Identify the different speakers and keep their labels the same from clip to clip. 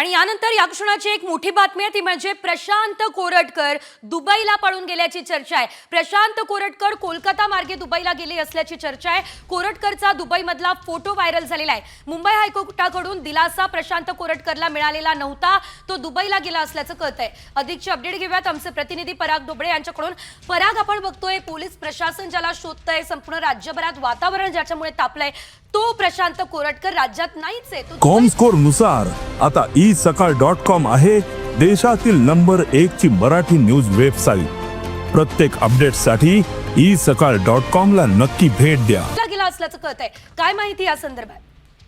Speaker 1: आणि यानंतर या क्षणाची एक मोठी बातमी आहे ती म्हणजे प्रशांत कोरटकर दुबईला पळून गेल्याची चर्चा आहे. प्रशांत कोरटकर कोलकाता मार्गे दुबईला गेले असल्याची चर्चा आहे. कोरटकरचा दुबईमधला फोटो व्हायरल झालेला आहे. मुंबई हायकोर्टाकडून दिलासा प्रशांत कोरटकरला मिळालेला नव्हता तो दुबईला गेला असल्याचं कळत आहे अधिकची अपडेट घेऊयात. आमचे प्रतिनिधी पराग डोबळे यांच्याकडून. पराग आपण बघतोय पोलीस प्रशासन ज्याला शोधतंय संपूर्ण राज्यभरात वातावरण ज्याच्यामुळे तापलंय तो प्रशांत कोरटकर राज्यात नाहीच आहे. तो दुबईत
Speaker 2: कॉमस्कोरनुसार आता ई सकाळ डॉट कॉम आहे देशातील नंबर एक ची मराठी न्यूज वेबसाईट प्रत्येक अपडेटसाठी ई सकाळ डॉट कॉम ला नक्की भेट द्या.
Speaker 1: गेला असल्याचं कळत आहे काय माहिती या संदर्भात?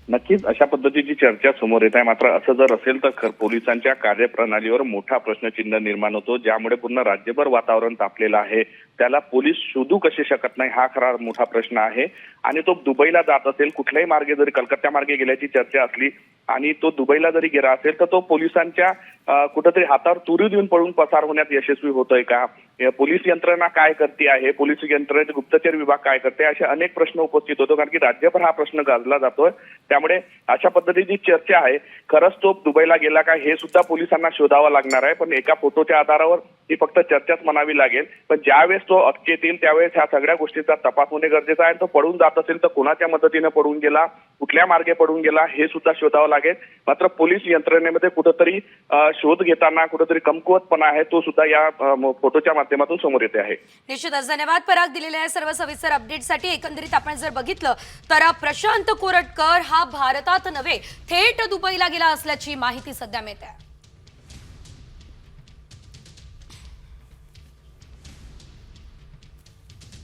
Speaker 3: नक्कीच अशा पद्धतीची चर्चा समोर येत आहे. मात्र असं जर असेल तर खर पोलिसांच्या कार्यप्रणालीवर मोठा प्रश्नचिन्ह निर्माण होतो ज्यामुळे पूर्ण राज्यभर वातावरण तापलेलं आहे. त्याला पोलीस शोधू कसे शकत नाही हा खरा मोठा प्रश्न आहे. आणि तो दुबईला जात असेल कुठल्याही मार्गे जरी कलकत्ता मार्गे गेल्याची चर्चा असली आणि तो दुबईला जरी गेला असेल तर तो पोलिसांच्या कुठंतरी हातावर तुरी देऊन पळून पसार होण्यात यशस्वी होतोय का? पोलीस यंत्रणा काय करते आहे? पोलीस यंत्रणेत गुप्तचर विभाग काय करते? असे अनेक प्रश्न उपस्थित होतो. कारण की राज्यभर हा प्रश्न गाजला जातोय. त्यामुळे अशा पद्धतीची चर्चा आहे खरंच तो दुबईला गेला का हे सुद्धा पोलिसांना शोधावं लागणार आहे. पण एका फोटोच्या आधारावर ही फक्त चर्चाच म्हणावी लागेल. पण ज्यावेळेस तो अटकेत येईल त्यावेळेस ह्या सगळ्या गोष्टीचा तपास होणे गरजेचं आहे. तो पडून जात असेल तर कोणाच्या मदतीने पडून गेला? कुठल्या मार्गे पडून गेला? हे सुद्धा शोधावं लागेल. मात्र पोलीस यंत्रणेमध्ये कुठंतरी शोध घेताना कुठेतरी कमकुवतपणा आहे तो सुद्धा या फोटोच्या माध्यमातून समोर येते आहे.
Speaker 1: निश्चितच. धन्यवाद पराग दिलेल्या सर्व सविस्तर अपडेटसाठी एकंदरीत आपण जर बघितलं तर प्रशांत कोरटकर हा भारतात नव्हे थेट दुबईला गेला असल्याची माहिती सध्या मिळते आहे.